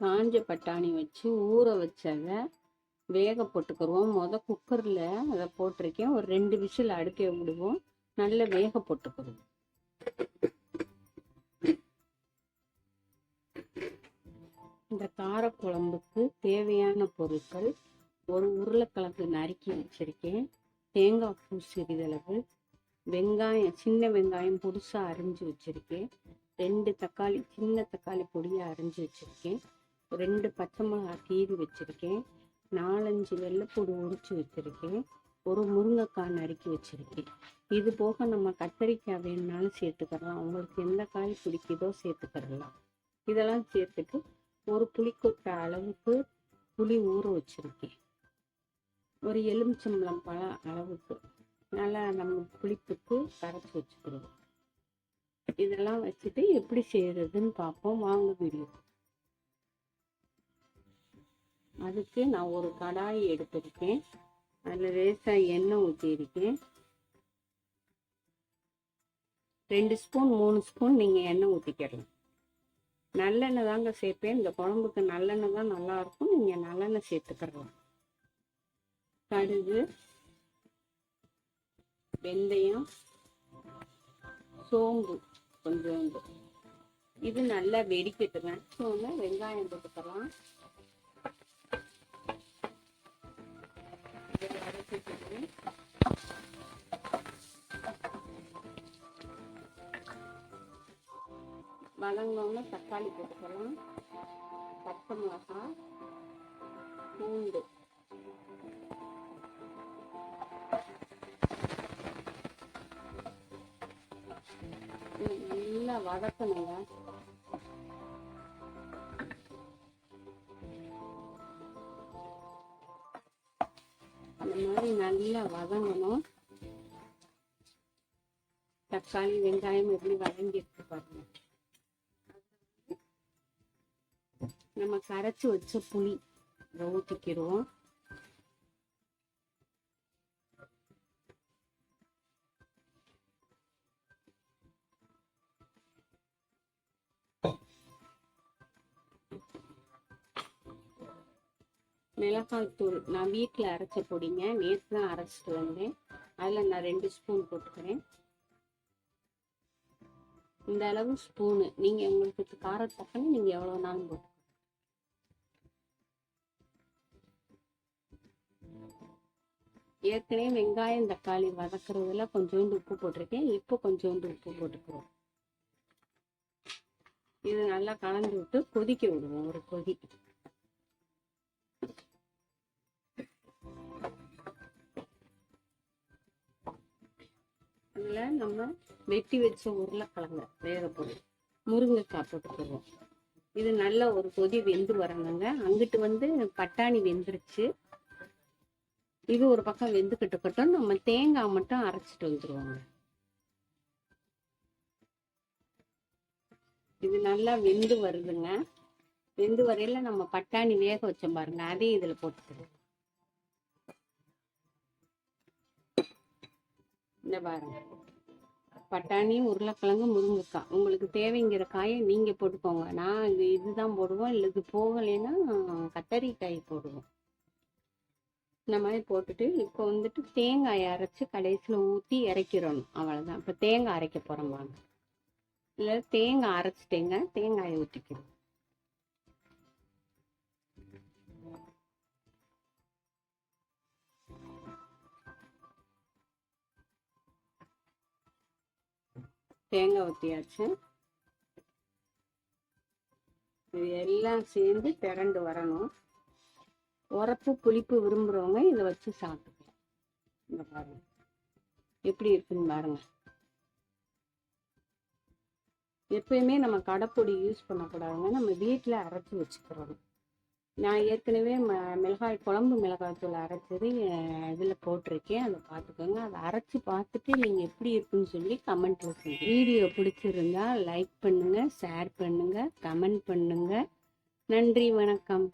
காஞ்ச பட்டாணி வச்சு ஊற வச்சதை வேக போட்டுக்கிருவோம். முத குக்கரில் அதை போட்டிருக்கேன். ஒரு ரெண்டு விசில் அடுக்க விடுவோம். நல்ல வேக போட்டுக்கிருவோம். இந்த காரக்குழம்புக்கு தேவையான பொருட்கள் ஒரு உருளைக்கிழங்கு நறுக்கி வச்சிருக்கேன். தேங்காய் பூ சிறிதளவு வெங்காயம் சின்ன வெங்காயம் புதுசாக அரிஞ்சு வச்சிருக்கேன். ரெண்டு தக்காளி சின்ன தக்காளி பொடியை அரிஞ்சு வச்சிருக்கேன். ரெண்டு பச்சை மிளகாய் கீறி வச்சிருக்கேன். நாலஞ்சு வெள்ளைப்பூடு உரிச்சு வச்சிருக்கேன். ஒரு முருங்கைக்காய் நறுக்கி வச்சிருக்கேன். இது போக நம்ம கத்தரிக்காய் வேணுனாலும் சேர்த்துக்கலாம். உங்களுக்கு எந்த காய் பிடிக்குதோ சேர்த்துக்கிறலாம் இதெல்லாம் சேர்த்துட்டு ஒரு புளி புளிக்கொட்டை அளவுக்கு புளி ஊற வச்சிருக்கேன். ஒரு எலுமிச்சம்பழம் பழம் அளவுக்கு. நல்லா நம்ம புளிப்புக்கு கரைச்சி வச்சுக்கிடுவோம். இதெல்லாம் வச்சுட்டு எப்படி செய்யறதுன்னு பார்ப்போம். வாங்க வீடியோ. அதுக்கு நான் ஒரு கடாய் எடுத்திருக்கேன். அதில் லேசாக எண்ணெய் ஊற்றியிருக்கேன் ரெண்டு ஸ்பூன் மூணு ஸ்பூன் நீங்கள் எண்ணெய் ஊற்றிக்கிடலாம் நல்லெண்ணெய் தாங்க சேர்ப்பேன். இந்த குழம்புக்கு நல்லெண்ணெய் தான் நல்லா இருக்கும். நீங்கள் நல்லெண்ணெய் சேர்த்துக்கிடலாம். கடுகு வெந்தயம் சோம்பு கொஞ்சோண்டு. இது நல்லா வெடிக்கட்டுங்க. சோம்பு வெங்காயம் போட்டுக்கலாம். இதை தக்காளி போட்டுக்கலாம். பச்சை மிளகாய் பூண்டு. நல்லா வதக்கணுங்க. அந்த மாதிரி நல்லா வதங்கணும். தக்காளி வெங்காயம் எப்படி வதங்கிருக்கு பாருங்க. நம்ம கரைச்சி வச்ச புளி ஊற்றிக்கிடுவோம் மிளகாய் தூள். நான் வீட்டில் அரைச்ச பொடிங்க. நேற்று தான் அரைச்சிட்டு வந்தேன். அதில் நான் ரெண்டு ஸ்பூன் போட்டுக்கிறேன். இந்த அளவு ஸ்பூனு நீங்கள் உங்களுக்கு காரத்தக்கன்னு நீங்கள் எவ்வளோ நாளும் போட்டு ஏற்கனவே வெங்காயம் தக்காளி வதக்குறதுல கொஞ்சோண்டு உப்பு போட்டிருக்கேன். இப்போ கொஞ்சோண்டு உப்பு போட்டுக்கிறோம். இது நல்லா கலந்து விட்டு கொதிக்க விடுவோம் ஒரு கொதி. அதுல நம்ம வெட்டி வச்ச உருளைக்கிழங்கு வேக போடும் முருங்கைக்காய் போட்டுக்கிறோம் இது நல்ல ஒரு கொதி வெந்து வரணுங்க. அங்கிட்டு வந்து பட்டாணி வெந்துருச்சு. இது ஒரு பக்கம் வெந்துக்கிட்டுக்கட்டும் நம்ம தேங்காய் மட்டும் அரைச்சிட்டு வந்துருவோங்க. இது நல்லா வெந்து வருதுங்க. வெந்து வரையில நம்ம பட்டாணி வேக வச்சோம் பாருங்க. அதையும் இதுல போட்டுக்கிறோம். இந்த பாருங்க. பட்டாணி உருளைக்கிழங்கு முருங்கைக்காய் உங்களுக்கு தேவைங்கிற காயை நீங்கள் போட்டுக்கோங்க. நான் இது இதுதான் போடுவோம். இல்லை இது போகலைன்னா கத்தரிக்காய் போடுவோம். இந்த மாதிரி போட்டுட்டு இப்போ வந்துட்டு தேங்காய் அரைச்சி கடைசியில் ஊற்றி இறக்கிடணும் அவ்வளோதான் இப்போ தேங்காய் அரைக்க போகிறோம் வாங்க. இல்லை தேங்காய் அரைச்சிட்டேங்க. தேங்காயை ஊற்றிக்கணும் தேங்காய் ஊற்றியாச்சு இது எல்லாம் சேர்ந்து திரண்டு வரணும். உரப்பு புளிப்பு விரும்புகிறவங்க இதை வச்சு சாப்பிட்டுக்கலாம். இந்த பாருங்க. எப்படி இருக்குன்னு பாருங்க. எப்பயுமே நம்ம கடைப்பொடி யூஸ் பண்ணக்கூடாதுங்க. நம்ம வீட்டில் அரைச்சி வச்சுக்கிறோம் நான் ஏற்கனவே ம மிளகாய் குழம்பு மிளகாய் தூள் அரைச்சது இதில் போட்டிருக்கேன். அதை பார்த்துக்கோங்க அதை அரைச்சி பார்த்துட்டு நீங்கள் எப்படி இருக்குன்னு சொல்லி கமெண்ட் சொல்லுங்கள் வீடியோ பிடிச்சிருந்தா லைக் பண்ணுங்கள் ஷேர் பண்ணுங்கள் கமெண்ட் பண்ணுங்கள் நன்றி வணக்கம்.